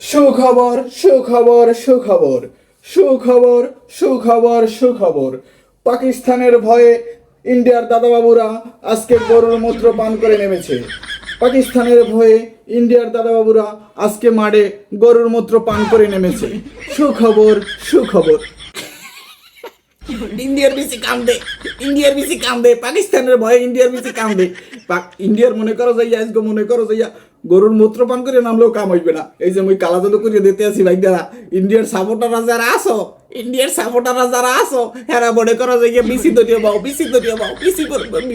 সুখবর সুখবর সুখবর। সুখবর সুখবর সুখবর। পাকিস্তানের ভয়ে ইন্ডিয়ার দাদাবাবুরা আজকে গরুর মূত্র পান করে নেমেছে। পাকিস্তানের ভয়ে ইন্ডিয়ার দাদাবাবুরা আজকে মাঠে গরুর মূত্র পান করে নেমেছে। সুখবর সুখবর। ইন্ডিয়ার বেশি কান্দে, ইন্ডিয়ার বেশি কান্দে, পাকিস্তানের ভয়ে ইন্ডিয়ার বেশি কান্দে। ইন্ডিয়ার মনে করো যাইয়া আজকে মনে করো যাইয়া গরুর মূত্র পান করে নামলেও কাম হইবে না। এই যে মুই কালা জাদু করে দিতে আছি ভাই দাদা, ইন্ডিয়ার সাপোর্টাররা যারা আসো ইন্ডিয়ার সাপোর্টাররা যারা আসো হেরা মনে করো যাইয়া বিসি দরিয়া বাও, বিসি দরিয়া বাও, বিসি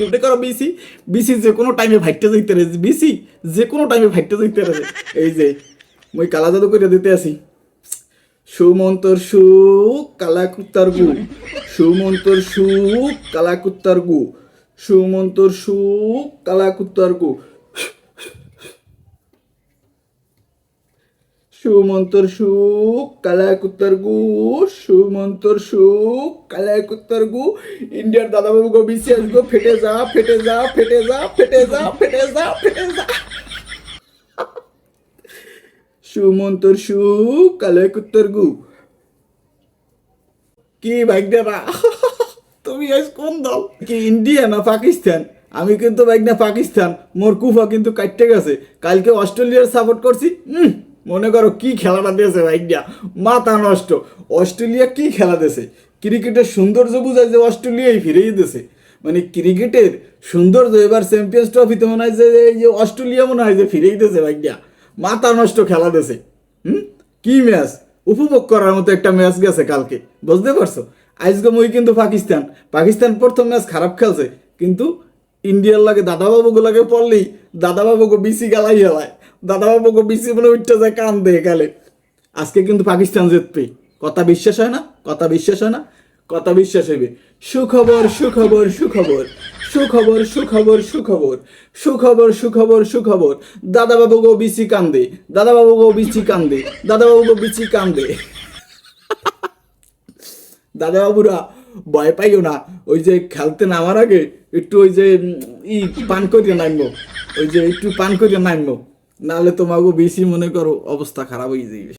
মনে করো বিসি বিসি যে কোনো টাইমে ভাইটে যাইতে রে, বিসি যে কোনো টাইমে ভাইটে যাইতে রে। এই যে মুই কালা জাদু করে দিতে আছি। সুমন্তর সু কালা কুত্তার গু। সুমন্তর সু কালা কুত্তার গু। সুমন্তর সু কালা কুত্তার গু। সুমন্তর সু কালা কুত্তার গু সুমন্তর সু কালা কুত্তার গু। ইন্ডিয়ার দাদাবাবু গো বিসিএস গো ফেটে যা ফেটে যা ফেটে যা ফেটে যা ফেটে যা ফেটে যা। সুমন্তর সু কালে কুত্তর গু। কি ভাগ্যরা তুমি আজ কোন দল? কি ইন্ডিয়া না পাকিস্তান? আমি কিন্তু ভাগ্না পাকিস্তান। মোর কুফা কিন্তু কাটতে গেছে। কালকে অস্ট্রেলিয়ার সাপোর্ট করছি। উম, মনে করো কি খেলাটা দিয়েছে ভাগ্না মাথা নষ্ট। অস্ট্রেলিয়া কি খেলা দিয়েছে? ক্রিকেটের সৌন্দর্য বুঝায় যে অস্ট্রেলিয়াই ফিরেই দিয়েছে। মানে ক্রিকেটের সৌন্দর্য এবার চ্যাম্পিয়ন্স ট্রফিতে মনে হয় যে, এই যে অস্ট্রেলিয়া মনে হয় যে ফিরেই দিয়েছে ভাগ্যা মাথা নষ্ট খেলা দেশে হুম? কি ম্যাচ? উপভোগ করার মতো একটা ম্যাচ গেছে কালকে। বুঝতে পারছ? আজকে মই কিন্তু পাকিস্তান। পাকিস্তান প্রথম ম্যাচ খারাপ খেলছে, কিন্তু ইন্ডিয়ার লাগে দাদাবাবুগো লাগে পড়লেই দাদাবাবুগো বিসি গালাই হেলায়। দাদাবাবুগো বিসি বলে উঠতে যায় কান দিয়ে গেলে। আজকে কিন্তু পাকিস্তান জিতবে। কথা বিশ্বাস হয় না, কথা বিশ্বাস হয় না, কথা বিশ্বাস হইবে। সুখবর সুখবর সুখবর সুখবর সুখবর সুখবর সুখবর সুখবর সুখবর। দাদা বাবু গো বিচি কান্দে দাদা বাবু গো বিচি কান্দে দাদা বাবু গো বিচি কান্দে দাদা বাবুরা ভয় পাইও না, ওই যে খেলতে নামার আগে একটু ওই যে ই পান করিয়া নামবো ওই যে একটু পান করে নামবো নাহলে তোমাকে বেশি মনে করো অবস্থা খারাপ হয়ে যাবে